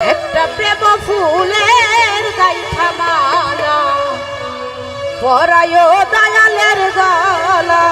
একটা প্রেম ফুলের গাইথা মালা পরায় দয়ালের গলা।